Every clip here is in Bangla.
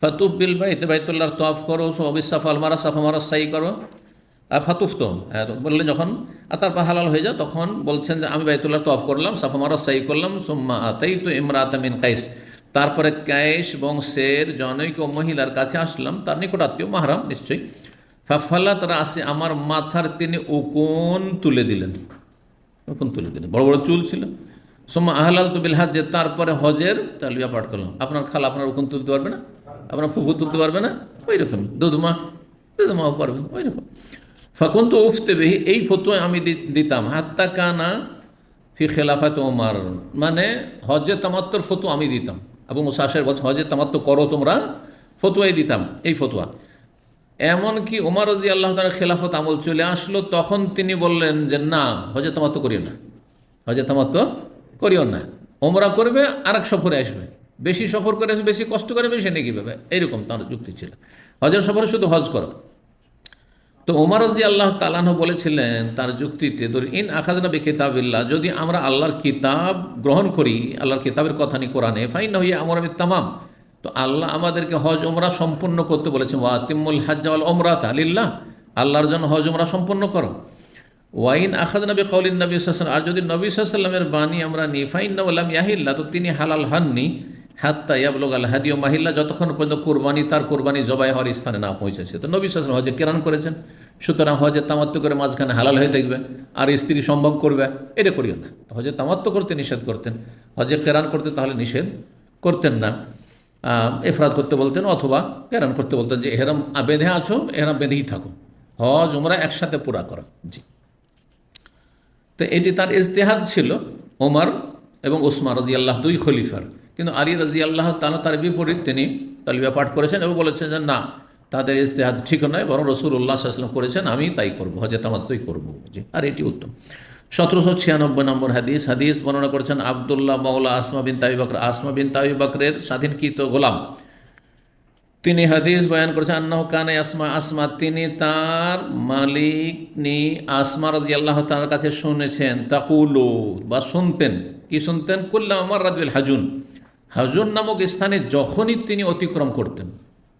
ফাতুফ বিল বাইতে, বাইতুল্লাহর তফ করো সবিস সাফা আলমারা সাফা মারা সাই করো। আর ফাতুফ তো হ্যাঁ বললেন যখন, আর তারপর হালাল হয়ে যায়, তখন বলছেন যে আমি বাইতুল্লাহ তফ করলাম, সাফা মারা সাই করলাম, সোম্মা আতাই তো ইমরাত মিন কাইস। তারপরে কাইস বংশের জনৈক মহিলার কাছে আসলাম, তার নিকটাত্মীয় মাহারাম, নিশ্চয়ই। ফাফাল্লা তারা আসে, আমার মাথার তিনি উকুন তুলে দিলেন। উকুন তুলে দিলেন, বড় বড় চুল ছিল। সোম্মা আহলাল তো বিল হাজ যে তারপরে হজের তালিয়া পাঠ করলাম। আপনার খালা আপনার উকুন তুলতে পারবে না? আপনার ফুফু তুলতে পারবে না? ওই রকম দুধমা দুধমাও পারবে ওই রকম ফাকুন তো উফতে বেহি, এই ফতুয়া আমি দিতাম। হাত্তা কানা ফি খেলাফাত ওমার মানে হজে তামাত্তর ফতু আমি দিতাম। এবং শাসের বলছে হজে তামাত্ম করো তোমরা। ফতুয়াই দিতাম এই ফতুয়া। এমনকি ওমর রাজি আল্লাহ তালা খেলাফত আমল চলে আসলো, তখন তিনি বললেন যে, না হজে তামাত্ম করিও না। হজে তামাত্ম করিও না। ওমরা করবে আর এক সফরে আসবে। বেশি সফর করে, বেশি কষ্ট করে বেশি নেকি পাবে এইরকম তার যুক্তি ছিল। হজের সফরে শুধু হজ করো। তো ওমর রাজি আল্লাহ তালাহ বলেছিলেন, তার যুক্তিতে ইন আখাজনা বে কিতাবিল্লাহ যদি আমরা আল্লাহর কিতাব গ্রহণ করি, আল্লাহর কিতাবের কথা নিয়ে কোরআনে ফাইন হইয়া আমর আমি তামাম তো আল্লাহ আমাদেরকে হজ ওমরা সম্পূর্ণ করতে বলেছেন ওয়াতিমুল হাজ্জাওয়াল ওমরাত আলিল্লাহ আল্লাহর জন্য হজ ওমরা সম্পূর্ণ করো। ওয়াইন আখাদ নবী কৌলিন নবী সাল্লাম আর যদি নবী সাল্লামের বাণী আমরা নিই ফাইন ইয়াহিল্লা তো তিনি হালাল হাননি। হাত্তা ইয়াবলুগ আল হাদিও মাহিল্লা যতক্ষণ পর্যন্ত কোরবানি তার কোরবানি জবাই হওয়ার স্থানে না পৌঁছেছে। তো নবী সাল্লাম হজে কেরান করেছেন। সুতরাং হজে তামাত্ম করে মাঝখানে হালাল হয়ে দেখবে আর স্ত্রী সম্ভব করবে এটা করিও না। হজে তামাত্ম করতে নিষেধ করতেন। হজে কেরান করতে তাহলে নিষেধ করতেন না। আহ, এফরাদ করতে বলতেন অথবা কেরান করতে বলতেন যে এহরাম বেঁধে আছো এহরাম বেঁধেই থাকো। হজ ওমরা একসাথে পুরা করো। জি। তো এটি তার ইজতেহাদ ছিল ওমর এবং ওসমান রাজি আল্লাহ দুই খলিফার। কিন্তু আলী রাজি আল্লাহ তালা তার বিপরীত তিনি তালিবা পাঠ করেছেন এবং বলেছেন যে, না, তাদের ইজতেহাদ ঠিক নয়, বরং রসুল উল্লাহ আসলাম করেছেন, আমি তাই করব হজে তামাত্তই করব আর এটি উত্তম। সতেরোশো ছিয়ানব্বই নম্বর হাদিস হাদিস বর্ণনা করেছেন আবদুল্লাহ মৌলা আসমা বিন তাবি বকর। আসমা বিন তাবি বকরের স্বাধীনকৃত গোলাম। তিনি হাদিস বয়ান করেছেন, আন্নাহ কানে আসমা আসমা। তিনি তার মালিক নি আসমা রাজি আল্লাহ তার কাছে শুনেছেন, তাকুলো, বা শুনতেন। কি শুনতেন? কুল্লাম আমার রাজুল হাজুন। হাজুন নামক স্থানে যখনই তিনি অতিক্রম করতেন,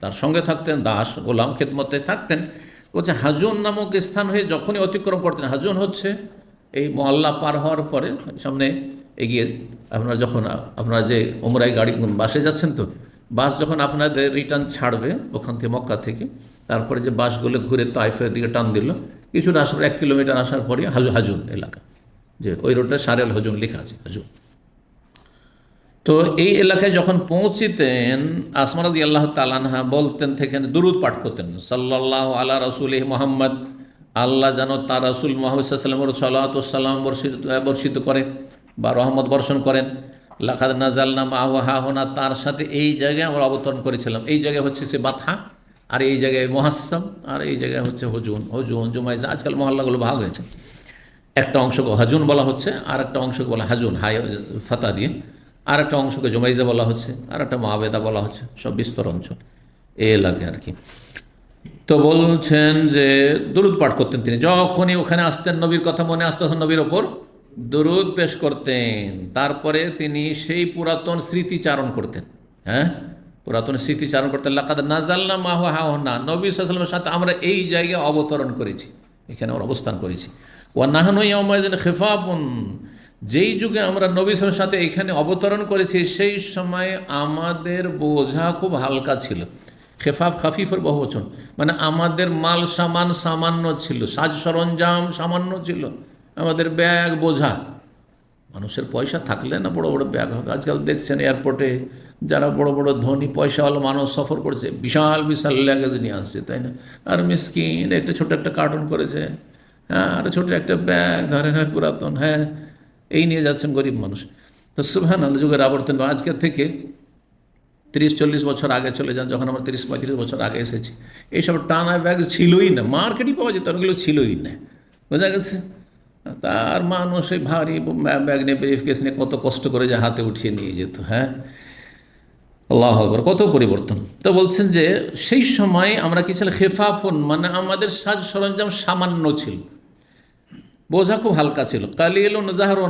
তার সঙ্গে থাকতেন দাস, গোলাম খেদমতে থাকতেন। বলছে হাজুন নামক স্থান হয়ে যখনই অতিক্রম করতেন হাজুন হচ্ছে এই মহল্লা পার হওয়ার পরে সামনে এগিয়ে আপনারা যখন, আপনারা যে ওমরাই গাড়ি বাসে যাচ্ছেন তো, বাস যখন আপনাদের রিটার্ন ছাড়বে ওখান থেকে মক্কা থেকে, তারপরে যে বাসগুলো ঘুরে তাইফের দিকে টান দিল, কিছুটা আসার, এক কিলোমিটার আসার পরে হাজু হাজুন এলাকা, যে ওই রোডটা সারেল হজুন লেখা আছে হাজুন তো এই এলাকায় যখন পৌঁছিতেন আসমারাদি আল্লাহ তালানহা বলতেন থেকে দুরুদ পাঠ করতেন। সাল্লাহ আল্লাহ রসুল মোহাম্মদ, আল্লাহ যেন তার রসুল মোহাম্মদ সাল্লাতাম বর্ষিত বর্ষিত করে বা রহমত বর্ষণ করেন। লাখাদ নাজাল্লা মাহ হাহনা তার সাথে এই জায়গায় আমরা অবতরণ করেছিলাম। এই জায়গায় হচ্ছে সে বাথা আর এই জায়গায় মহাসম আর এই জায়গায় হচ্ছে হজুন। হজুন জুমাইজা আজকাল মহল্লাগুলো ভাগ হয়েছে। একটা অংশকে হাজুন বলা হচ্ছে আর একটা অংশকে বলা হাজুন। হাই ফাতা দিয়ে। আর একটা অংশকে জমাইজা বলা হচ্ছে আর একটা মহাবেদা বলা হচ্ছে, সব বিস্তর অঞ্চল। এই এলাকায় আর কি। তো বলছেন যে দরুদ পাঠ করতেন তিনি। যখনই ওখানে আসতেন, নবীর কথা মনে আসতো তখন নবীর ওপর দরুদ পেশ করতেন। তারপরে তিনি সেই পুরাতন স্মৃতিচারণ করতেন। হ্যাঁ? পুরাতন স্মৃতিচারণ করতেন। লাকাদ নাজাল্লা মাহ না নবী সাল্লামের সাথে আমরা এই জায়গায় অবতরণ করেছি। এখানে আমরা অবস্থান করেছি। ও নাহানুই আমাদের খেফাপন যেই যুগে আমরা নবী সালের সাথে এখানে অবতরণ করেছি, সেই সময় আমাদের বোঝা খুব হালকা ছিল। খেফাফ খাফিফের বহুবচন মানে আমাদের মাল সামান সামান্য ছিল, সাজ সরঞ্জাম সামান্য ছিল। আমাদের ব্যাগ বোঝা। মানুষের পয়সা থাকলে না বড় বড় ব্যাগ হবে। আজকাল দেখছেন এয়ারপোর্টে যারা বড় বড় ধনী পয়সাওয়ালা মানুষ সফর করছে, বিশাল বিশাল ল্যাগেজ নিয়ে আসছে, তাই না? আর মিসকিন, একটা ছোট একটা কার্টুন করেছে। হ্যাঁ আর ছোট একটা ব্যাগ, ধরেন পুরাতন হ্যাঁ। এই নিয়ে যাচ্ছেন গরিব মানুষ। তো সুভান আল যুগের আবর্তন আজকের থেকে তিরিশ, চল্লিশ বছর আগে চলে যান, যখন আমরা তিরিশ, পঁয়ত্রিশ বছর আগে এসেছি। এইসব টানা ব্যাগ ছিলই না, মার্কেটই পাওয়া যেত ওগুলো ছিলই না। বোঝা গেছে? তার মানুষ এই ভারী ব্যাগ নিয়ে, ব্রিফ কেস নিয়ে কত কষ্ট করে যে হাতে উঠিয়ে নিয়ে যেত হ্যাঁ? আল্লাহ আকবর, কত পরিবর্তন। তো বলছেন যে, সেই সময় আমরা কি ছিল খেফাফন মানে আমাদের সাজ সরঞ্জাম সামান্য ছিল। বোঝা খুব হালকা ছিল। কালিয়েল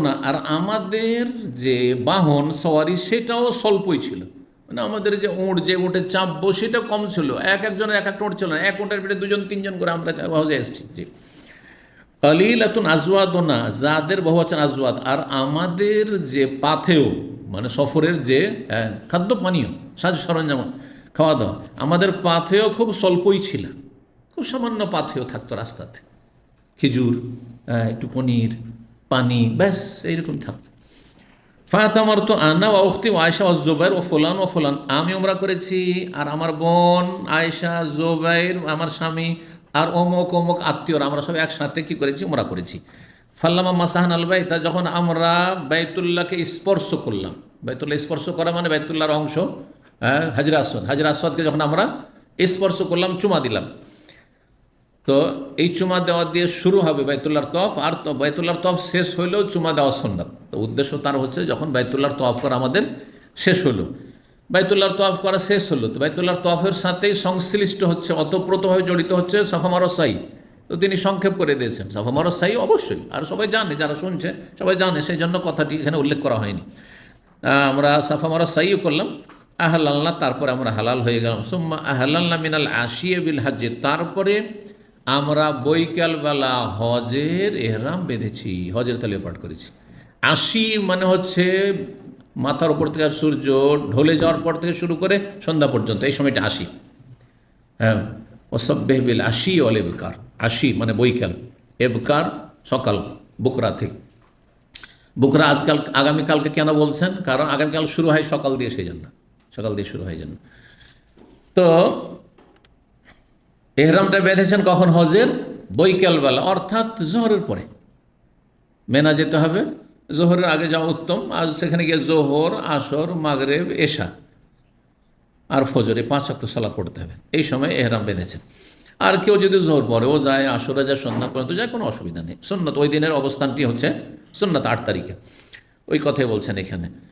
না আর আমাদের যে বাহন, সওয়ারি, সেটাও স্বল্পই ছিল। মানে আমাদের যে উঁট, যে উঁটে চাপবো, সেটা কম ছিল। এক একজনের এক একটা উঁট ছিল না। এক উঁটের পেটে দুজন, তিনজন করে আমরা হজে এসেছি। জি। কালিলাতুন আজওয়াদনা, যাদের বহুবচন আজওয়াদ, আর আমাদের যে পাথেও মানে সফরের যে খাদ্য পানীয়, সাজ সরঞ্জাম খাওয়া দাওয়া আমাদের পাথেও খুব স্বল্পই ছিল। খুব সামান্য পাথেও থাকতো রাস্তাতে। খেজুর একটু পনির, পানি, ব্যাস, এইরকম থাকতো আমার তো আনা ও উখতি আয়সা ও জোবাইর ও ফুলান ও ফুলান, আমি ওমরা করেছি, আর আমার বোন আয়সা জোবাইর, আমার স্বামী, আর অমুক অমুক আত্মীয়রা আমরা সব একসাথে কি করেছি, ওমরা করেছি। ফাল্লামা মাসাহান আল বাইতা, যখন আমরা বাইতুল্লাহকে স্পর্শ করলাম, বাইতুল্লাহ স্পর্শ করা মানে বাইতুল্লাহর অংশ হ্যাঁ হাজরা আসওয়াদ, হাজরা আসওয়াদকে যখন আমরা স্পর্শ করলাম, চুমা দিলাম। তো এই চুমা দেওয়া দিয়ে শুরু হবে বাইতুল্লাহর তফ আর তো বাইতুল্লাহর তফ শেষ হইলেও চুমা দেওয়া সন্ন্যত তো উদ্দেশ্য তার হচ্ছে যখন বাইতুল্লাহর তফ করা আমাদের শেষ হলো। বাইতুল্লাহর তফ করা শেষ হলো, তো বাইতুল্লাহর তফের সাথেই সংশ্লিষ্ট হচ্ছে, অতপ্রতভাবে জড়িত হচ্ছে সাফামারস সাই তো তিনি সংক্ষেপ করে দিয়েছেন সাফামারস সাই অবশ্যই, আর সবাই জানে, যারা শুনছে সবাই জানে, সেই জন্য কথাটি এখানে উল্লেখ করা হয়নি। আমরা সাফামারস সাইও করলাম আহলাল্লাহ তারপরে আমরা হালাল হয়ে গেলাম। সুম্মা আহলাল্লাহ মিনাল আশিয়ে বিল হাজ্জে, তারপরে আমরা বৈকালবেলা হজের এহরাম বেঁধেছি, হজের তালে পাঠ করেছি। আশি মানে হচ্ছে মাথার উপর থেকে সূর্য ঢলে যাওয়ার পর থেকে শুরু করে সন্ধ্যা পর্যন্ত, এই সময়টা আশি। হ্যাঁ ওসব্বেহবিল আশি অল এবকার, আশি মানে বৈকাল। এবকার সকাল, বুকরা থেকে। বুকরা আজকাল, আগামীকালকে কেন বলছেন? কারণ আগামীকাল শুরু হয় সকাল দিয়ে, সেই জন্য। সকাল দিয়ে শুরু হয় জন্য। তো এহরামটা বেঁধেছেন কখন? হজের বৈকালবেলা, অর্থাৎ জোহরের পরে। মেনা যেতে হবে, জোহরের আগে যাওয়া উত্তম, আর সেখানে গিয়ে জোহর, আসর, মাগরেব, এশা আর ফজরে পাঁচ অক্ট সালাদ পড়তে হবে। এই সময় এহরাম বেঁধেছেন আর কেউ যদি জোহর পরেও যায়, আসরে যায় সন্ধ্যা পর্যন্ত যায়, কোনো অসুবিধা নেই। সুন্নত ওই দিনের অবস্থানটি হচ্ছে সুন্নত আট তারিখে। ওই কথাই বলছেন এখানে।